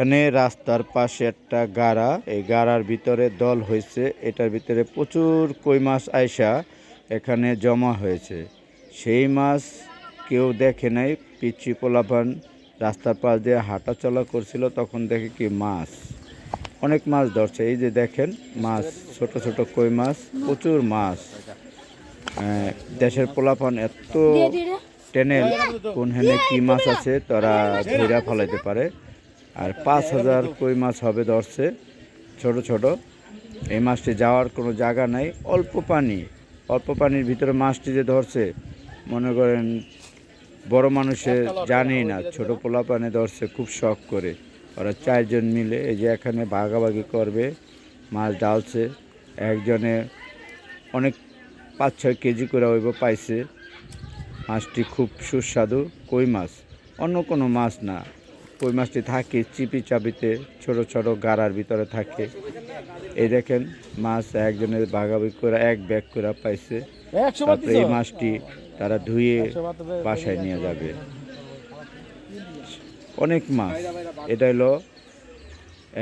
এখানে রাস্তার পাশে একটা গাড়া। এই গাড়ার ভিতরে দল হয়েছে। এটার ভিতরে প্রচুর কই মাছ আয়সা এখানে জমা হয়েছে। সেই মাছ কেউ দেখে নাই পিচি পোলাপান রাস্তার পাশ দিয়ে হাঁটা চলা করছিল তখন দেখে কি মাছ। অনেক মাছ ধরছে। এই যে দেখেন মাছ ছোট ছোট কই মাছ প্রচুর মাছ। আহ, দেশের পোলাপান এত টেনেল কোন হেনে কি মাছ আছে তারা ধৈরা ফলাইতে পারে। আর পাঁচ হাজার কই মাছ হবে ধরছে, ছোট ছোট। এই মাছটি যাওয়ার কোনো জায়গা নাই, অল্প পানি। অল্প পানির ভিতরে মাছটি যে ধরছে, মনে করেন বড় মানুষে জানেই না, ছোট পোলা পানে ধরছে, খুব শখ করে। ওরা চারজন মিলে এই যে এখানে ভাগাভাগি করবে, মাছ ডালছে, একজনে অনেক পাঁচ ছয় কেজি করে হইব পাইছে। মাছটি খুব সুস্বাদু, কই মাছ? অন্য কোনো মাছ না। কই মাছটি থাকে চিপি চাপিতে ছোট ছোট গাড়ার ভিতরে থাকে। এই দেখেন মাছ একজনের ভাগাভাগি করে এক ব্যাগ করে পাইছে। তারপরে এই মাছটি তারা ধুয়ে বাসায় নিয়ে যাবে। অনেক মাছ। এটা হলো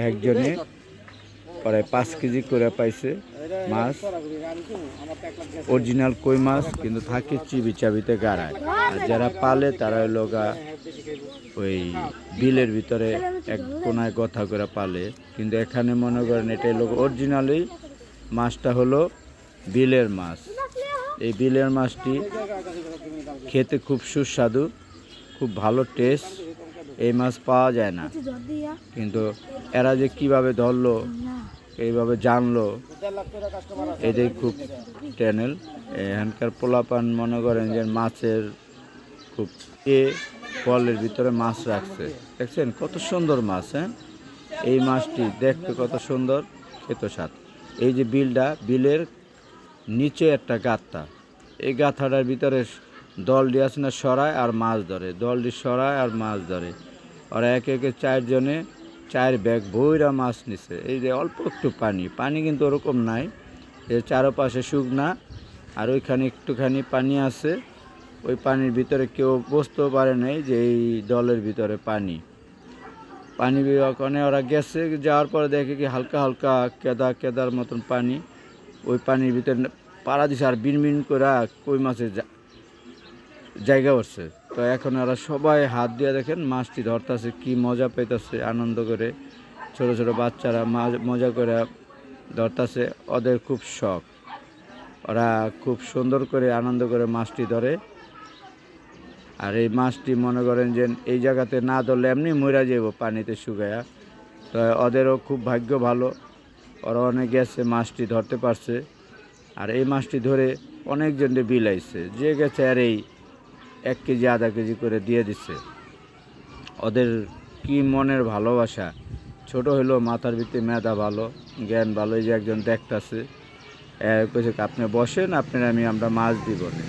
একজনে প্রায় পাঁচ কেজি করে পাইছে মাছ। অরিজিনাল কই মাছ কিন্তু থাকে চিবি চাবিতে গাড়ায়। আর যারা পালে তারা হলো গা ওই বিলের ভিতরে এক কোনায় কথা করে পালে। কিন্তু এখানে মনে করেন এটা লোক অরিজিনালি মাছটা হলো বিলের মাছ। এই বিলের মাছটি খেতে খুব সুস্বাদু, খুব ভালো টেস্ট এই মাছ পাওয়া যায় না। কিন্তু এরা যে কীভাবে ধরলো, এইভাবে জানলো, এটাই খুব চ্যানেল এখানকার পোলাপান মনে করেন যে মাছের খুব এ কলের ভিতরে মাছ রাখছে। দেখছেন? কত সুন্দর মাছ হ্যাঁ? এই মাছটি দেখতে কত সুন্দর, খেত স্বাদ। এই যে বিলটা, বিলের নিচে একটা গাথা। এই গাথাটার ভিতরে দলটি আছে না, সরায় আর মাছ ধরে। দলটি সরায় আর মাছ ধরে। ওরা একে একে চারজনে চার ব্যাগ ভৈরা মাছ নিছে। এই যে অল্প একটু পানি। পানি কিন্তু ওরকম নাই। এর চারপাশে শুকনা। আর ওইখানে একটুখানি পানি আছে। ওই পানির ভিতরে কেউ বুঝতেও পারে নাই যে এই দলের ভিতরে পানি। পানি ওখানে ওরা গেছে, যাওয়ার পরে দেখে কি হালকা হালকা কেদা কেদার মতন পানি। ওই পানির ভিতরে পাড়া দিছে আর বিন বিন করে কই মাছের জায়গা উঠছে তো এখন ওরা সবাই হাত দিয়ে দেখেন মাছটি ধরতেছে, কি মজা পাইতেছে, আনন্দ করে। ছোট ছোট বাচ্চারা মজা করে ধরতেছে, ওদের খুব শখ। ওরা খুব সুন্দর করে, আনন্দ করে মাছটি ধরে। আর এই মাছটি মনে করেন যে এই জায়গাতে না ধরলে এমনি মরা যাব পানিতে শুকায়া। তো ওদেরও খুব ভাগ্য ভালো। ওরা অনেক গেছে মাছটি ধরতে পারছে। আর এই মাছটি ধরে অনেকজনকে বিলাইছে। যে গেছে আর এই এক কেজি, আধা কেজি করে দিয়ে দিচ্ছে ওদের কি মনের ভালোবাসা। ছোট হলো মাথার ভিতরে মেধা ভালো, জ্ঞান ভালো, এই যে একজন দেখতাছে। আপনি বসেন, আপনার আমি, আমরা মাছ দিব না।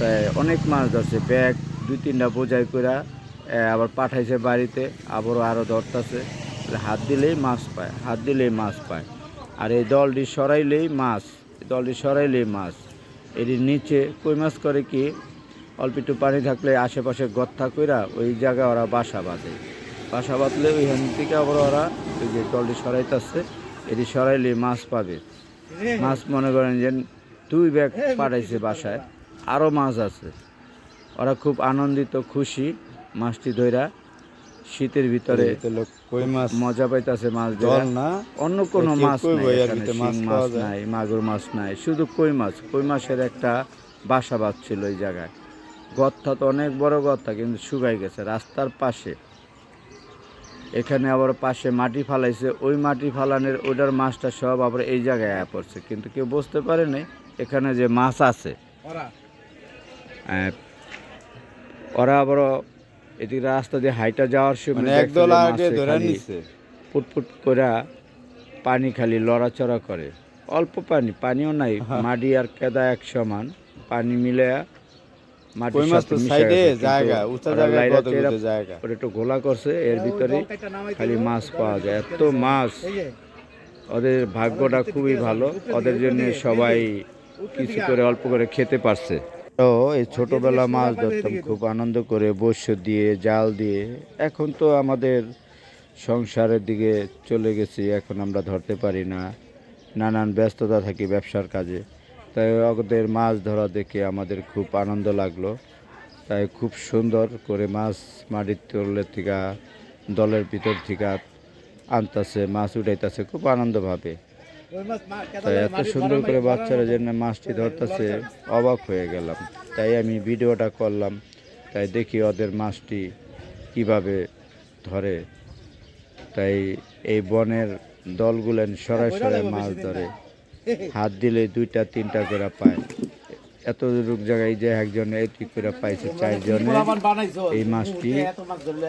তাই অনেক মাছ ধরছে, ব্যাগ দুই তিনটা বোঝাই করে আবার পাঠাইছে বাড়িতে, আবারও আরও ধরতেছে। হাত দিলেই মাছ পায়, হাত দিলেই মাছ পায়। আর এই দলটি সরাইলেই মাছ দলটি সরাইলেই মাছ। এটির নিচে কই মাছ করে কি? অল্প একটু পানি থাকলে আশেপাশে গত্থা কইরা ওই জায়গায় ওরা বাসা বাঁধে। বাসা বাঁধলে ওইখান থেকে আবার ওরা ওই যে দলটি সরাইতেছে, এটি সরাইলে মাছ পাবে। মাছ মনে করেন যে দুই ব্যাগ পাঠাইছে বাসায়। আরও মাছ আছে। ওরা খুব আনন্দিত খুশি মাছটি ধইরা শীতের ভিতরে কই মাছ? মজা পাইতাছে মাছ ধরা না? অন্য কোনো মাছ মাছ মাছ নাই মাগুর মাছ নাই শুধু কই মাছ? কই মাছের একটা বাসা বাঁধছিল ওই জায়গায়। গর্তা তো অনেক বড় গর্তা কিন্তু শুকাই গেছে রাস্তার পাশে। এখানে আবার পাশে মাটি ফালাইছে ওই মাটি ফালানোর ওটার মাছটা সব আবার এই জায়গায় পড়ছে। কিন্তু কেউ বুঝতে পারে নাই এখানে যে মাছ আছে। ওরা আবার এদিকে রাস্তা দিয়ে হাইটা যাওয়ার সময় মানে একদল আগে ধরে খালি নিছে। ফুটফুট করে পানি খালি লড়াচড়া করে। অল্প পানি পানিও নাই মাটি আর কেদা এক সমান পানি মিলে একটু গোলা করছে এর ভিতরে খালি মাছ পাওয়া যায়। এত মাছ। ওদের ভাগ্যটা খুবই ভালো। ওদের জন্য সবাই কিছু করে অল্প করে খেতে পারছে। এই ছোটবেলা মাছ ধরতাম খুব আনন্দ করে বস্য দিয়ে জাল দিয়ে। এখন তো আমাদের সংসারের দিকে চলে গেছি এখন আমরা ধরতে পারি না। নানান ব্যস্ততা থাকি ব্যবসার কাজে। তাই ওদের মাছ ধরা দেখে আমাদের খুব আনন্দ লাগল। তাই খুব সুন্দর করে মাছ মাটির তলের থেকে দলের ভিতর থেকে আনতাছে মাছ উঠাইতেছে খুব আনন্দভাবে তাই এত সুন্দর করে বাচ্চারা যেন মাছটি ধরতেছে, অবাক হয়ে গেলাম। তাই আমি ভিডিওটা করলাম। তাই দেখি ওদের মাছটি কীভাবে ধরে। তাই এই বনের দলগুলেন সরাসরি মাছ ধরে। হাত দিলে দুইটা, তিনটা করে পায়। এত দূর জায়গায় যে একজন এটি করে পাইছে চারজনে এই মাছটি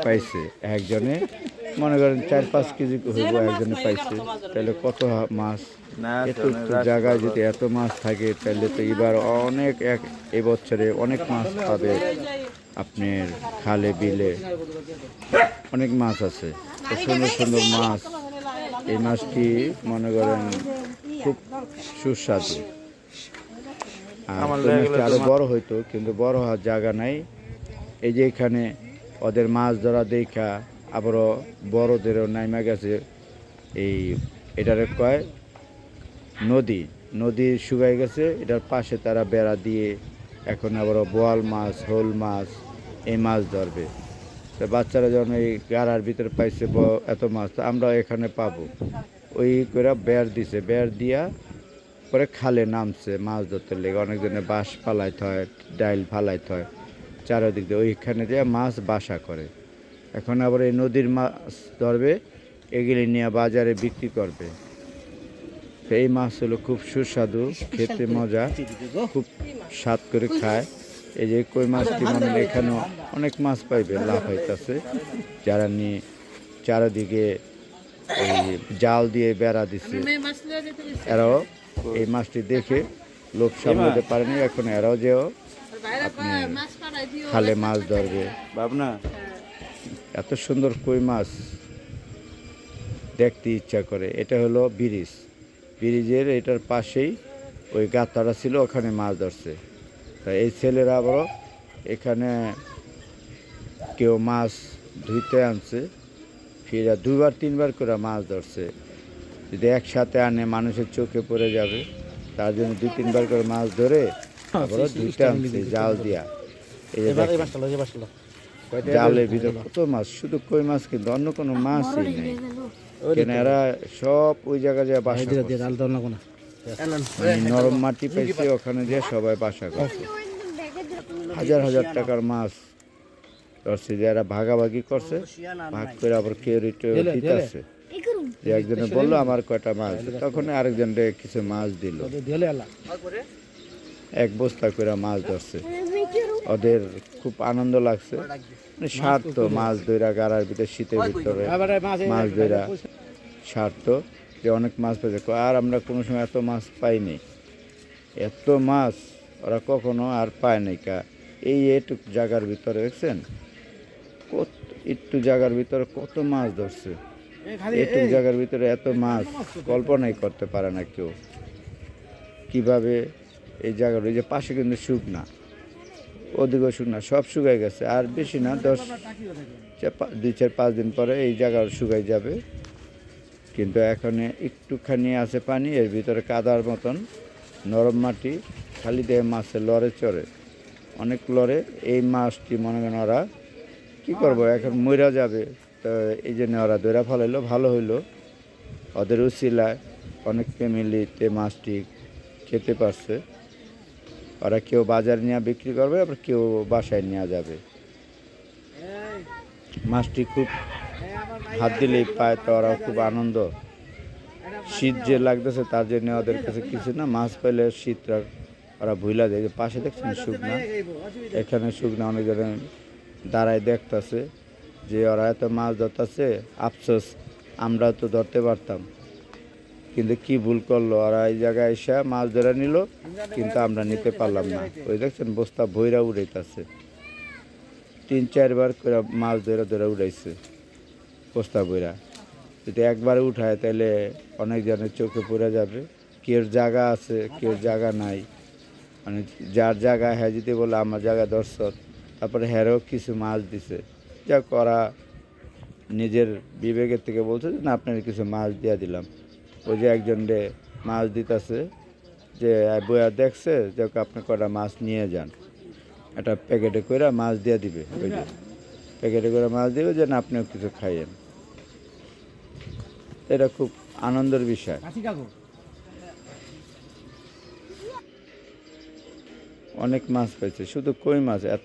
পাইছে একজনে মনে করেন চার পাঁচ কেজি হইব একজনে পাইছে। তাহলে কত মাছ? এত জায়গায় যদি এত মাছ থাকে তাহলে তো এবার অনেক এক এবছরে অনেক মাছ পাবে আপনার খালে বিলে। অনেক মাছ আছে। সুন্দর সুন্দর মাছ। এই মাছটি মনে করেন খুব সুস্বাদু। বড় হইতো কিন্তু বড় হওয়ার জায়গা নাই। এই যে এখানে ওদের মাছ ধরা দেখা আবারও বড়দেরও নাইমা গেছে। এই এটারে কয় নদী। নদী শুকাই গেছে এটার পাশে তারা বেড়া দিয়ে এখন আবারও বোয়াল মাছ হোল মাছ এই মাছ ধরবে। তো বাচ্চারা যখন এই গাড়ার ভিতরে পাইছে এত মাছ তো আমরা এখানে পাবো। ওই করে বেড় দিছে বেড় দিয়া পরে খালে নামছে মাছ ধরতে লেগে। অনেকজনে বাঁশ ফালাইতে হয় ডাইল ফালাইতে হয়। চারিদিক দিয়ে ওইখানে দিয়ে মাছ বাসা করে। এখন আবার এই নদীর মাছ ধরবে এগুলি নিয়ে বাজারে বিক্রি করবে। এই মাছ হলো খুব সুস্বাদু খেতে মজা খুব স্বাদ করে খায়। এই যে কই মাছটি মানে এখানেও অনেক মাছ পাইবে লাভ হইতাছে। যারা নিয়ে চারিদিকে এই জাল দিয়ে বেড়া দিছে এরাও এই মাছটি দেখে লোক সামলাতে পারেনি এখন এরাও যেও। খালে মাছ ধরবে। ভাবনা? এত সুন্দর কই মাছ। দেখতে ইচ্ছা করে। এটা হলো ব্রিজ। ব্রিজের এটার পাশেই ওই গাতারা ছিল ওখানে মাছ ধরছে। তা এই ছেলেরা আবারও এখানে কেউ মাছ ধুইতে আনছে ফিরে দুবার তিনবার করে মাছ ধরছে। যদি একসাথে আনে মানুষের চোখে পড়ে যাবে তার জন্য দুই তিনবার করে মাছ ধরে আবারও ধুইতে আনছে জাল দিয়া। এই যে জালের ভিতরে? কত মাছ? শুধু কই মাছ কিন্তু অন্য কোনো মাছই নেই। কেন এরা সব ওই জায়গায় যায় বাসা নরম মাটি পাইছে ওখানে দিয়ে সবাই বাসা করছে। হাজার হাজার টাকার মাছ ধরছে যে এরা ভাগাভাগি করছে ভাগ করে আবার কেউ রিটেও দিতেছে একজনে বলল আমার কয়টা মাছ। তখন আরেকজন কিছু মাছ দিল। এক বস্তা করে মাছ ধরছে। ওদের খুব আনন্দ লাগছে। মানে তো মাছ ধরা গাড়ার ভিতরে শীতের ভিতরে মাছ ধরা তো যে অনেক মাছ পেয়েছে আর আমরা কোনো সময় এত মাছ পাইনি। এত মাছ ওরা কখনো আর পায় নাই কা। এই এটুক জায়গার ভিতরে দেখছেন? কত একটু জায়গার ভিতরে কত মাছ ধরছে। এটুক জায়গার ভিতরে এত মাছ কল্পনাই করতে পারে না কেউ। কীভাবে এই জায়গার ওই যে পাশে কিন্তু শুকনা ওদিকেও শুকনা সব শুকাই গেছে। আর বেশি না দশ দুই চার পাঁচ দিন পরে এই জায়গা শুকাই যাবে। কিন্তু এখানে একটুখানি আছে পানি এর ভিতরে কাদার মতন নরম মাটি খালি দেহে মাছের লড়ে চড়ে। অনেক লড়ে এই মাছটি মনে করেন ওরা কী করব এখন মইরা যাবে। এই জন্য ওরা দৈরা ফলাইলো ভালো হইল। ওদের উচিলায় অনেক ফ্যামিলিতে মাছটি খেতে পারছে। ওরা কেউ বাজারে নিয়ে বিক্রি করবে, আবার কেউ বাসায় নেওয়া যাবে। মাছটি খুব হাত দিলেই পায়, তো ওরা খুব আনন্দ। শীত যে লাগতেছে তার জন্য ওদের কাছে কিছু না, মাছ পেলে শীতটা ওরা ভুলা যায় পাশে দেখছেন শুকনা? এখানে শুকনা অনেকজনে দাঁড়ায় দেখতেছে। যে ওরা এত মাছ ধরতেছে, আফসোস, আমরাও তো ধরতে পারতাম। কিন্তু কি ভুল করল? ওরা এই জায়গায় এসে মাছ ধরে নিল, কিন্তু আমরা নিতে পারলাম না। ওই দেখছেন বস্তা ভৈরা উড়াইতেছে। তিন, চারবার করে মাছ ধরে ধরে উড়াইছে, বস্তা বইরা যদি একবার উঠায়, তাহলে অনেক জনের চোখে পড়ে যাবে। কেউ জায়গা আছে কেউ জায়গা নাই। মানে যার জায়গা হ্যাঁ যদি বলে, আমার জায়গা দর্শক তারপরে হ্যারও কিছু মাছ দিছে। যা করা নিজের বিবেকের থেকে বলছে যে না আপনার কিছু মাছ দিয়ে দিলাম। ওই যে একজন রে মাছ দিতেছে যে বইয়া দেখছে যে আপনি কটা মাছ নিয়ে যান। একটা প্যাকেটে করে মাছ দিয়ে দিবে ওই যে। প্যাকেটে করে মাছ দিবে যে না আপনিও কিছু খাইয়েন। এটা খুব আনন্দের বিষয়। অনেক মাছ পাইছে শুধু কই মাছ? এত